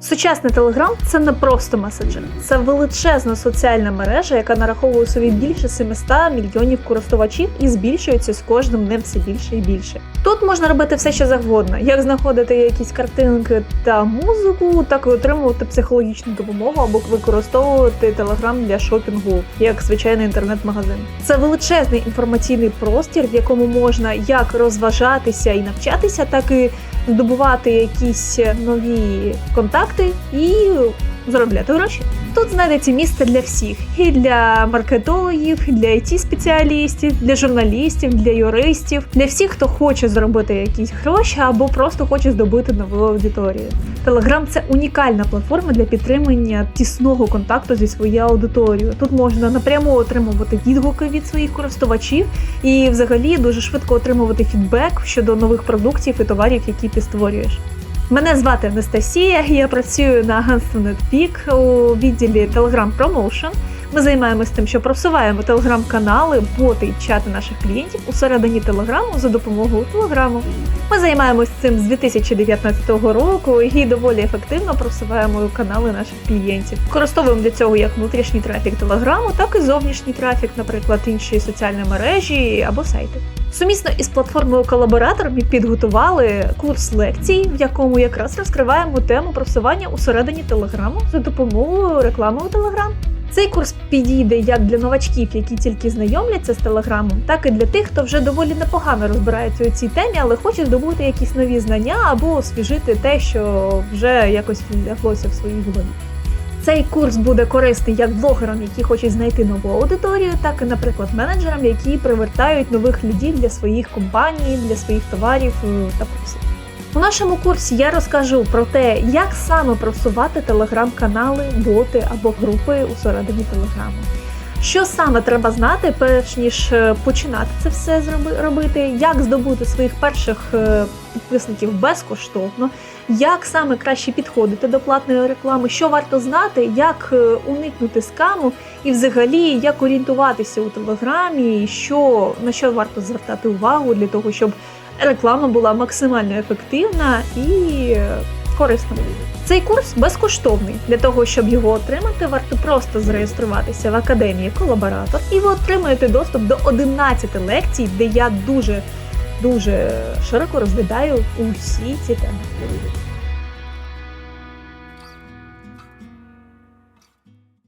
Сучасний Телеграм це не просто меседжер, це величезна соціальна мережа, яка нараховує собі більше 700 мільйонів користувачів і збільшується з кожним днем все більше і більше. Тут можна робити все, що завгодно, як знаходити якісь картинки та музику, так і отримувати психологічну допомогу або використовувати Телеграм для шопінгу як звичайний інтернет-магазин. Це величезний інформаційний простір, в якому можна як розважатися і навчатися, так і здобувати якісь нові контакти і заробляти гроші. Тут знайдеться місце для всіх: і для маркетологів, і для it спеціалістів, для журналістів, для юристів, для всіх, хто хоче заробити якісь гроші або просто хоче здобути нову аудиторію. Телеграм це унікальна платформа для підтримання тісного контакту зі своєю аудиторією. Тут можна напряму отримувати відгуки від своїх користувачів і, взагалі, дуже швидко отримувати фідбек щодо нових продуктів і товарів, які ти створюєш. Мене звати Анастасія. Я працюю на агентстві NetPeak у відділі Telegram Promotion. Ми займаємося тим, що просуваємо телеграм-канали, боти і чати наших клієнтів усередині телеграму за допомогою телеграму. Ми займаємось цим з 2019 року і доволі ефективно просуваємо канали наших клієнтів. Використовуємо для цього як внутрішній трафік телеграму, так і зовнішній трафік, наприклад, інші соціальні мережі або сайти. Сумісно із платформою Колаборатор ми підготували курс лекцій, в якому якраз розкриваємо тему просування усередині телеграму за допомогою реклами у Телеграм. Цей курс підійде як для новачків, які тільки знайомляться з телеграмом, так і для тих, хто вже доволі непогано розбирається у цій темі, але хоче здобути якісь нові знання або освіжити те, що вже якось вляглося в своїй голові. Цей курс буде корисний як блогерам, які хочуть знайти нову аудиторію, так і, наприклад, менеджерам, які привертають нових людей для своїх компаній, для своїх товарів е, та послуг. У нашому курсі я розкажу про те, як саме просувати телеграм-канали, боти або групи усередині телеграму. Що саме треба знати, перш ніж е, починати це все робити, як здобути своїх перших е, підписників безкоштовно, як саме краще підходити до платної реклами, що варто знати, як е, уникнути скаму, і взагалі як орієнтуватися у телеграмі, що на що варто звертати увагу для того, щоб реклама була максимально ефективна і е, корисна. Цей курс безкоштовний. Для того, щоб його отримати, варто просто зареєструватися в академії Колаборатор, і ви отримаєте доступ до 11 лекцій, де я дуже дуже широко розглядаю усі ці теми.